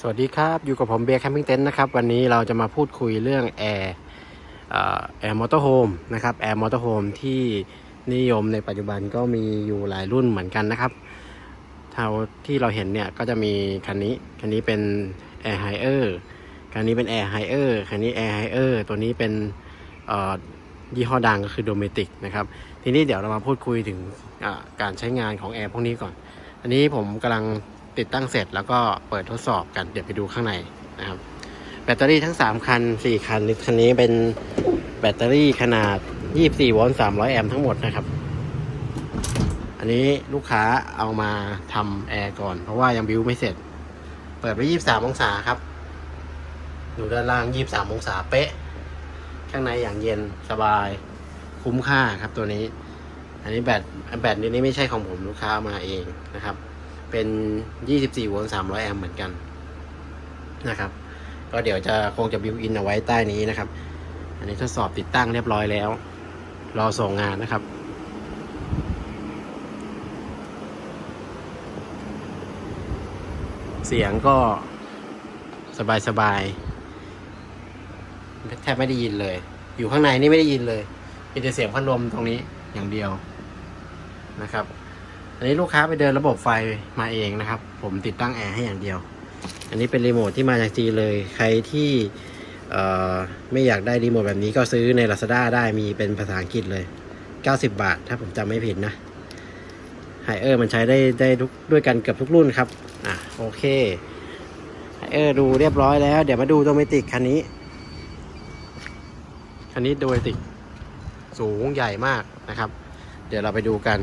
สวัสดีครับ อยู่กับผมเบียร์แคมปิ้งเต็นท์นะครับ วันนี้เราจะมาพูดคุยเรื่องแอร์แอร์มอเตอร์โฮมนะครับแอร์มอเตอร์โฮมที่นิยมในปัจจุบันก็มีอยู่หลายรุ่นเหมือนกันนะครับเท่าที่เราเห็นเนี่ยก็จะมีคันนี้คันนี้เป็น Air h i เออร์คันนี้เป็น Air h i เออร์คันนี้ Air h i เออร์ตัวนี้เป็นยี่ห้อดังก็คือโดเมติกนะครับทีนี้เดี๋ยวเรามาพูดคุยถึงการใช้งานของแอร์พวกนี้ก่อน อันนี้ผมกำลัง ติดตั้งเสร็จแล้วก็เปิดทดสอบกัน เดี๋ยวไปดูข้างในนะครับ แบตเตอรี่ทั้ง 3 คัน 4 คันคันนี้เป็นแบตเตอรี่ขนาด 24 โวลต์ 300 แอมป์ทั้งหมดนะครับ อันนี้ลูกค้าเอามาทำแอร์ก่อน เพราะว่ายังบิวไม่เสร็จ เปิดไป 23 องศาครับ ดูด้านล่าง 23 องศาเป๊ะ ข้างในอย่างเย็นสบาย คุ้มค่าครับตัวนี้ อันนี้แบตแบตนี้ไม่ใช่ของผมลูกค้าเอามาเองนะครับ เป็น 24 โวลต์ 300 แอมป์เหมือนกันนะครับ ก็เดี๋ยวจะคงจะบิวอินเอาไว้ใต้นี้นะครับ อันนี้ทดสอบติดตั้งเรียบร้อยแล้ว รอส่งงานนะครับเสียงก็สบายสบายแทบไม่ได้ยินเลย อยู่ข้างในนี่ไม่ได้ยินเลยมีแต่เสียงพัดลมตรงนี้อย่างเดียวนะครับ อันนี้ลูกค้าไปเดินระบบไฟมาเองนะครับ ผมติดตั้งแอร์ให้อย่างเดียว อันนี้เป็นรีโมทที่มาจากจีนเลย ใครที่ไม่อยากได้รีโมทแบบนี้ก็ซื้อใน Lazada ได้มีเป็นภาษาอังกฤษเลย 90 บาท ถ้าผมจำไม่ผิดนะไฮเออร์มันใช้ได้ได้ทุกด้วยกันเกือบทุกรุ่นครับ อะโอเคไฮเออร์ดูเรียบร้อยแล้ว เดี๋ยวมาดูโดเมติกคันนี้ คันนี้โดเมติกสูงใหญ่มากนะครับ เดี๋ยวเราไปดูกัน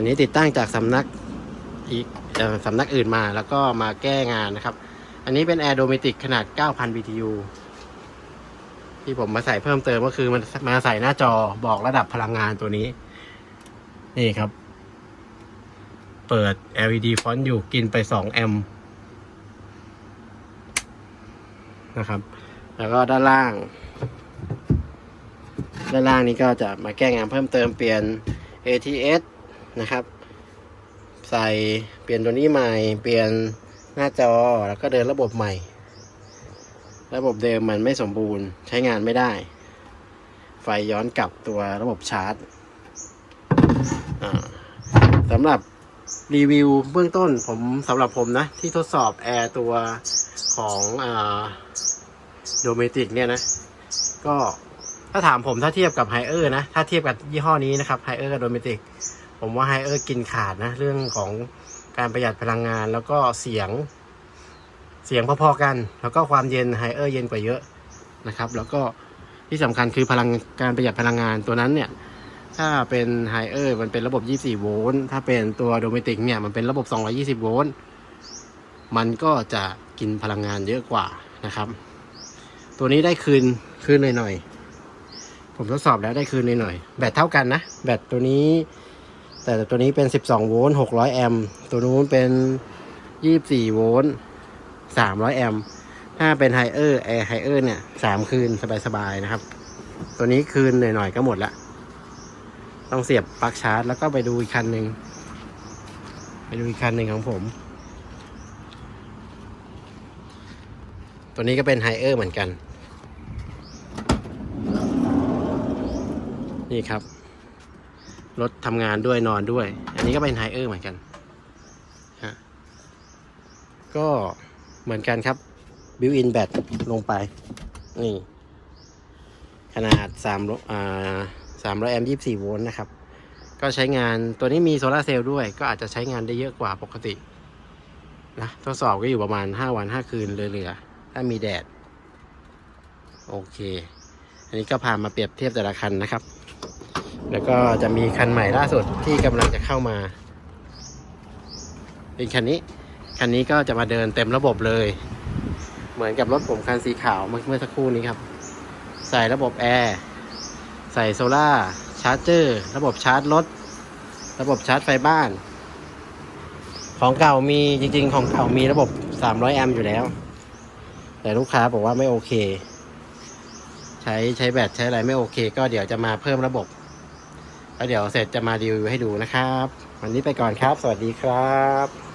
อันนี้ติดตั้งจากสำนักอีกสำนักอื่นมาแล้วก็มาแก้งานนะครับ อันนี้เป็น Air d o m e t i c ขนาด 9,000 BTU ที่ผมมาใส่เพิ่มเติมก็คือมันมาใส่หน้าจอบอกระดับพลังงานตัวนี้ นี่ครับ เปิด LED ฟอนต์อยู่กินไป 2 แอมป์นะครับ แล้วก็ด้านล่าง ด้านล่างนี้ก็จะมาแก้งานเพิ่มเติมเปลี่ยน ATS นะครับ ใส่เปลี่ยนตัวนี้ใหม่ เปลี่ยนหน้าจอแล้วก็เดินระบบใหม่ ระบบเดิมมันไม่สมบูรณ์ใช้งานไม่ได้ ไฟย้อนกลับตัวระบบชาร์จสำหรับรีวิวเบื้องต้นผมสำหรับผมนะ ที่ทดสอบแอร์ตัวของโดเมติกเนี่ยนะ ก็ถ้าถามผมถ้าเทียบกับไฮเออร์นะ ถ้าเทียบกับยี่ห้อนี้นะครับไฮเออร์กับโดเมติก ผมว่าไฮเออร์กินขาดนะ เรื่องของการประหยัดพลังงานแล้วก็เสียง เสียงพอๆกัน แล้วก็ความเย็นไฮเออร์เย็นกว่าเยอะนะครับ แล้วก็ที่สำคัญคือพลังการประหยัดพลังงานตัวนั้นเนี่ย ถ้าเป็นไฮเออร์มันเป็นระบบ 24 โวลต์ถ้าเป็นตัวโดเมติกเนี่ยมันเป็นระบบ 220 โวลต์มันก็จะกินพลังงานเยอะกว่านะครับ ตัวนี้ได้คืนคืนหน่อยๆผมทดสอบแล้วได้คืนหน่อยๆแบตเท่ากันนะ แบตตัวนี้ แต่ตัวนี้เป็น 12 โวลต์ 600 แอมป์ ตัวนู้นเป็น 24 โวลต์ 300 แอมป์ ถ้าเป็นไฮเออร์แอร์ไฮเออร์เนี่ย 3 คืนสบายๆนะครับ ตัวนี้คืนหน่อยๆก็หมดละ ต้องเสียบปลั๊กชาร์จ แล้วก็ไปดูอีกคันหนึ่ง ไปดูอีกคันหนึ่งของผม ตัวนี้ก็เป็นไฮเออร์เหมือนกัน นี่ครับ รถทำงานด้วยนอนด้วย อันนี้ก็เป็นไฮเออร์เหมือนกันฮะก็เหมือนกันครับบิวอินแบตลงไป นี่ ขนาด3อ่า300แอมป์24 โวลต์นะครับ ก็ใช้งานตัวนี้มีโซลาเซลล์ด้วย ก็อาจจะใช้งานได้เยอะกว่าปกตินะทดสอบก็อยู่ประมาณ 5 วัน 5 คืนเลยเหลือถ้ามีแดด โอเค อันนี้ก็พามาเปรียบเทียบแต่ละคันนะครับ แล้วก็จะมีคันใหม่ล่าสุดที่กำลังจะเข้ามา เป็นคันนี้ คันนี้ก็จะมาเดินเต็มระบบเลย เหมือนกับรถผมคันสีขาวเมื่อเมื่อสักครู่นี้ครับ ใส่ระบบแอร์ ใส่โซล่าชาร์จเจอร์ ระบบชาร์จรถ ระบบชาร์จไฟบ้าน ของเก่ามีจริง ๆ ของเก่ามีระบบ 300 แอมป์อยู่แล้ว แต่ลูกค้าบอกว่าไม่โอเค ใช้ใช้แบตใช้อะไรไม่โอเค ก็เดี๋ยวจะมาเพิ่มระบบ แล้วเดี๋ยวเสร็จจะมารีวิวให้ดูนะครับ วันนี้ไปก่อนครับ สวัสดีครับ